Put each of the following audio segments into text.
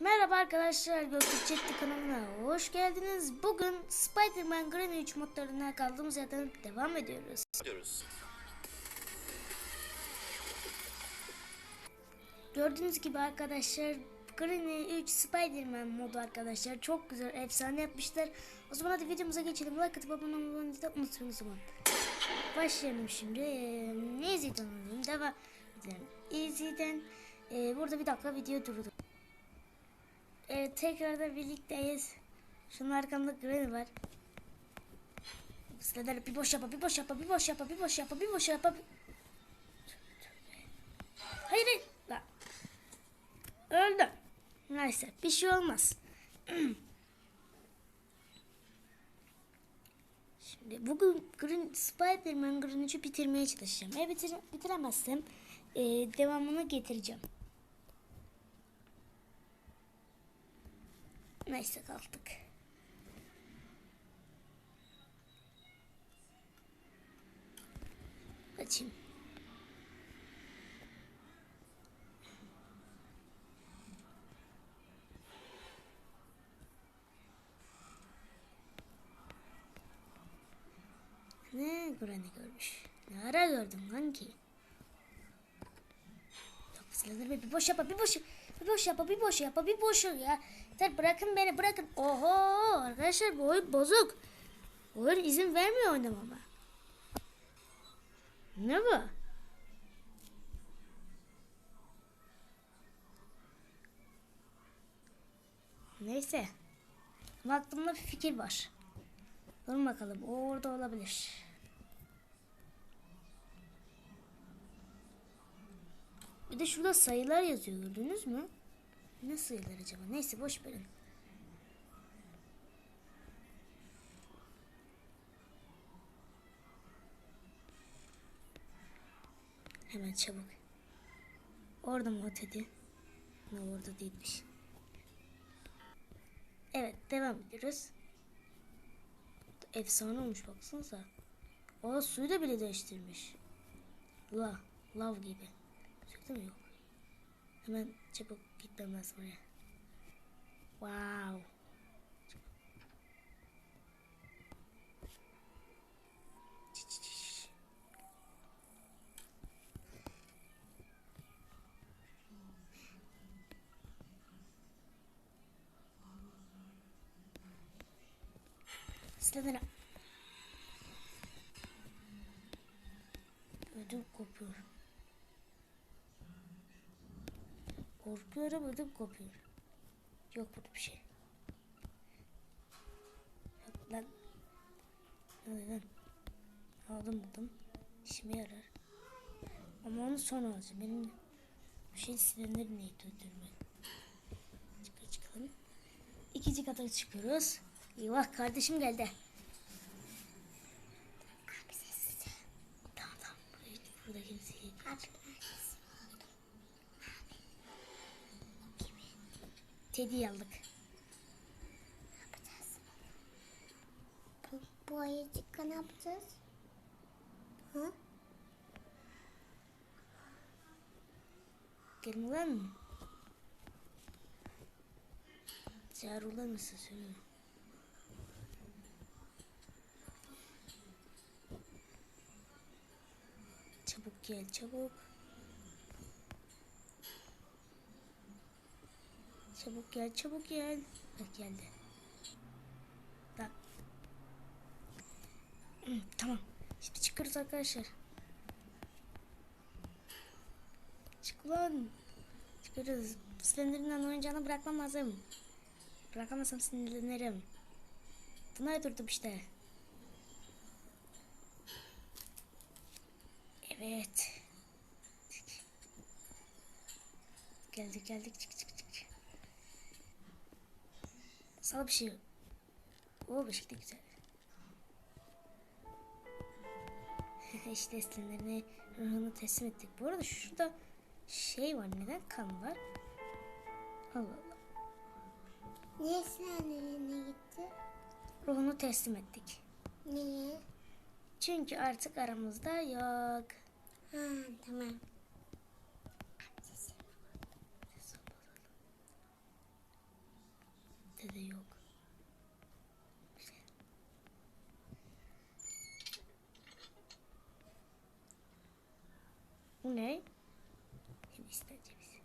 Merhaba arkadaşlar, Göktürk Çekti kanalına hoş geldiniz. Bugün Spider-Man 3 modlarına kaldığımız yerden devam ediyoruz. diyoruz. Gördüğünüz gibi arkadaşlar 3 Spider-Man modu arkadaşlar. Çok güzel, efsane yapmışlar. O zaman hadi videomuza geçelim. Like atıp abone olmayı da unutmayın o zaman. Başlayalım şimdi. Ee, ne izleyeceğim? Devam edelim. Easy'den ee, burada bir dakika video durdu. Evet tekrardan birlikteyiz. Şunun arkamda Granny var. Sıralar bir boş yapa, bir boş yapa, bir boş yapa, bir boş yapa, bir boş yapa. Hayır hayır. Lan. Öldüm. Neyse bir şey olmaz. Şimdi bugün Green, Spider-Man Grinch'i bitirmeye çalışacağım. Eğer bitir, bitiremezsem e, devamını getireceğim. Neyse kaldık. Açayım. Ne Granny görmüş? Ne ara gördüm kanki? Yok silahları bir boş yapma bir boş bir boş yapma bir boş yapma bir boş ya. Yeter bırakın beni bırakın. Oho arkadaşlar bu oyun bozuk. Oyun izin vermiyor oynamama. Ne bu? Neyse. Ama aklımda bir fikir var. Durun bakalım. O orada olabilir. Bir de şurada sayılar yazıyor gördünüz mü? Ne sayılar acaba? Neyse boş verin. Hemen çabuk. Orada mı o Teddy? Ne orada değilmiş. Evet devam ediyoruz. Efsane olmuş baksanıza. O suyu da bile değiştirmiş. La, lav gibi. Çıktı mı yok? Hemen çabuk gitmem lazım oraya. Wow. Silahları. Ödüm kopuyor. Korkuyorum ödüm kopuyor. Yok burada bir şey. Yok lan. Lan. Aldım buldum. İşime yarar. Ama onu sonra alacağım. Benim bu şey silinir neydi ödülme. Çıkar çıkalım. İkinci kata çıkıyoruz. Eyvah kardeşim geldi. Abi sessiz. Tamam tamam. Burada, burada kimse yok. Teddy'yi aldık. Bu, bu ayıcıkla ne yapacağız? Ha? Gelin ulan mı? Çağır ulan mısın söyle. Çabuk gel çabuk. Çabuk gel çabuk gel. Bak geldi. Bak. Hı, Tamam. Şimdi çıkıyoruz arkadaşlar. Çık ulan. Çıkıyoruz. Slender'ın oyuncağını bırakmam lazım. Bırakamazsam sinirlenirim. Buna durdum işte. Evet. Geldik geldik çık çık çık. Sana bir şey. O beşik de güzel. işte eslenlerine ruhunu teslim ettik. Bu arada şurada şey var. Neden kan var? Allah Allah. Niye sen yerine gitti? Ruhunu teslim ettik. Niye? Çünkü artık aramızda yok. Ha tamam. De yok. Bu ne? Hindistan cevizi.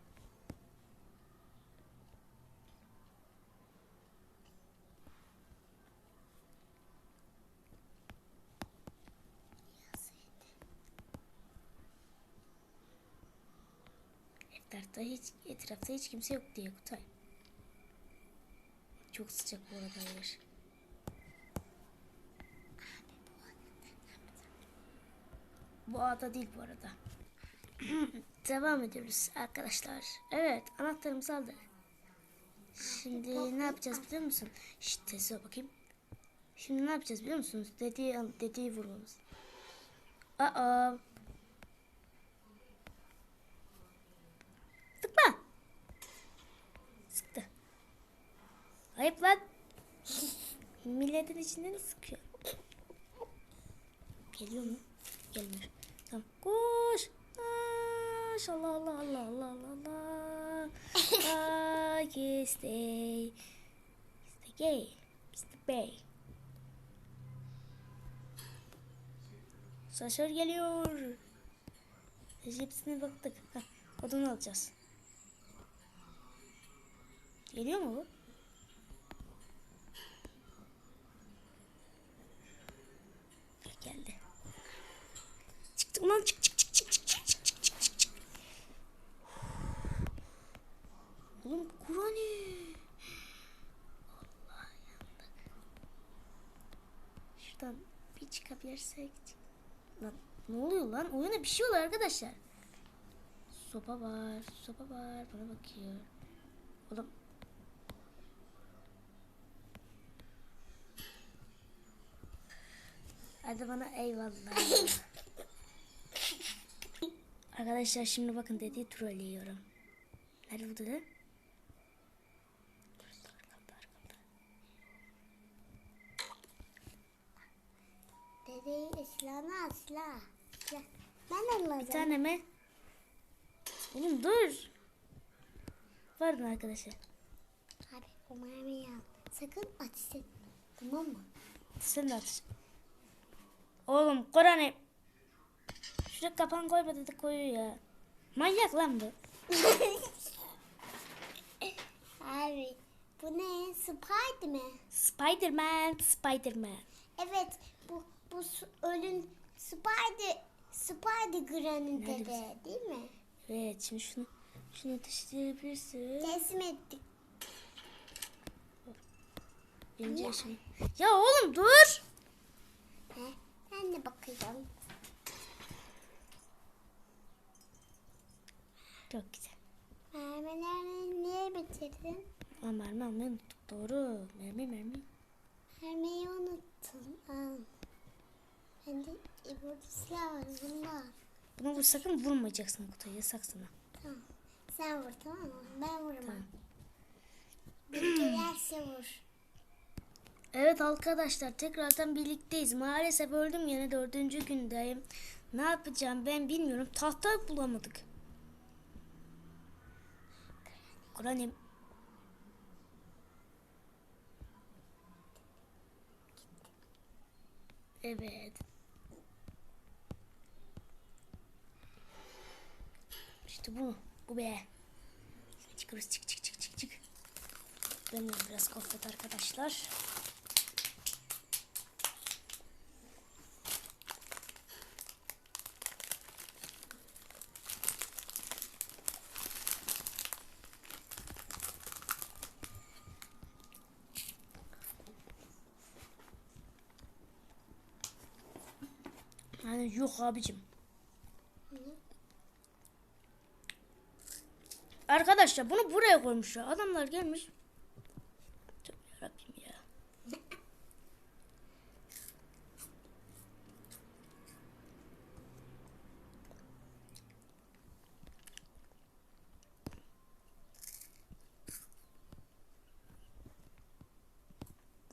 Etrafta hiç etrafta hiç kimse yok diye Kutay. Çok sıcak bu arada yer. Bu ada değil bu arada. Devam ediyoruz arkadaşlar. Evet anahtarımızı aldık. Şimdi ne yapacağız biliyor musun? Sesle bakayım. Şimdi ne yapacağız biliyor musunuz? Dediği, dediği vurmamız. Aa. Ayıp lan. Milletin içinde ne sıkıyor? Geliyor mu? Gelmiyor. Tamam. Koş. Koş. Allah Allah Allah Allah Allah Allah. Ah, day. Kiss the gay. The bay. Saçlar geliyor. Hepsine baktık. Heh, odunu alacağız. Geliyor mu bu? Geldi. Çıktı ulan çık çık çık çık çık çık çık çık çık çık çık. Oğlum Kur'an'ı. Allah yandık. Şuradan bir çıkabilirsek. Lan ne oluyor lan? Oyuna bir şey oluyor arkadaşlar. Sopa var, sopa var. Bana bakıyor. Oğlum Hadi bana eyvallah. Arkadaşlar şimdi bakın dediği trolleyiyorum. Nerede bu dedi? Dedeyi silah. Silah. Ben alacağım. Bir tane mi? Oğlum dur. Pardon arkadaşlar. Hadi o mermiyi al. Sakın ateş etme. Tamam mı? Sen de at. Oğlum Kur'an'ı. Şuraya kapan koyma dedi koyuyor ya. Manyak lan bu. Abi bu ne? Spider mi? Spiderman, Spiderman. Evet bu bu su- ölün Spider Spider Granny Nerede dede değil mi? Evet şimdi şunu şunu taşıyabilirsin. Teslim ettik. Yaşım. Ya oğlum dur. He? Ben de bakacağım. Çok güzel. Mermilerini niye bitirdin? Aa, mermi almayı unuttuk doğru. Mermi mermi. Mermiyi unuttum. Al. Ben de e, burada silah var. Bunu da al. Buna vur sakın vurmayacaksın Kutay yasak sana. Tamam. Sen vur tamam mı? Ben vurmam. Tamam. Bir gelirse vur. Evet arkadaşlar tekrardan birlikteyiz. Maalesef öldüm yine dördüncü gündeyim. Ne yapacağım ben bilmiyorum. Tahta bulamadık. Kur'an'ım. Evet. İşte bu. Bu be. Çıkıyoruz çık çık çık çık çık. Ben biraz kofret arkadaşlar. Yok abicim. Arkadaşlar bunu buraya koymuşlar. Adamlar gelmiş. Tövbe ya.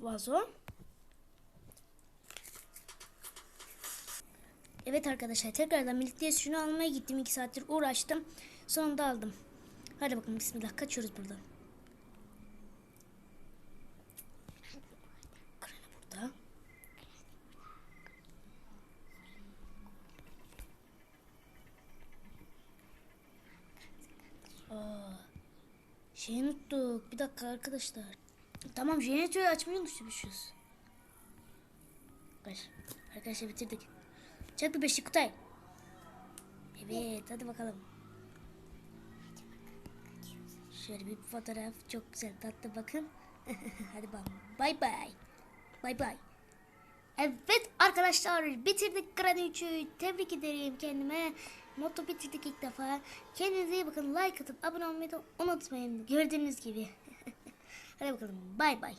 Vazo. Evet arkadaşlar tekrardan birlikteyiz. Şunu almaya gittim. 2 saattir uğraştım. Sonunda aldım. Hadi bakalım bismillah kaçıyoruz buradan. Kranı burada. Aa, şeyi unuttuk. Bir dakika arkadaşlar. Tamam jeneratörü açmayı unutmuşuz. Şey arkadaşlar bitirdik. Çak bir beşik Kutay. Evet hadi bakalım. Şöyle bir fotoğraf çok güzel tatlı bakın. hadi bakalım. Bay bay. Bay bay. Evet arkadaşlar bitirdik Granny 3'ü. Tebrik ederim kendime. Moto bitirdik ilk defa. Kendinize iyi bakın. Like atıp abone olmayı da unutmayın. Gördüğünüz gibi. Hadi bakalım. Bay bay.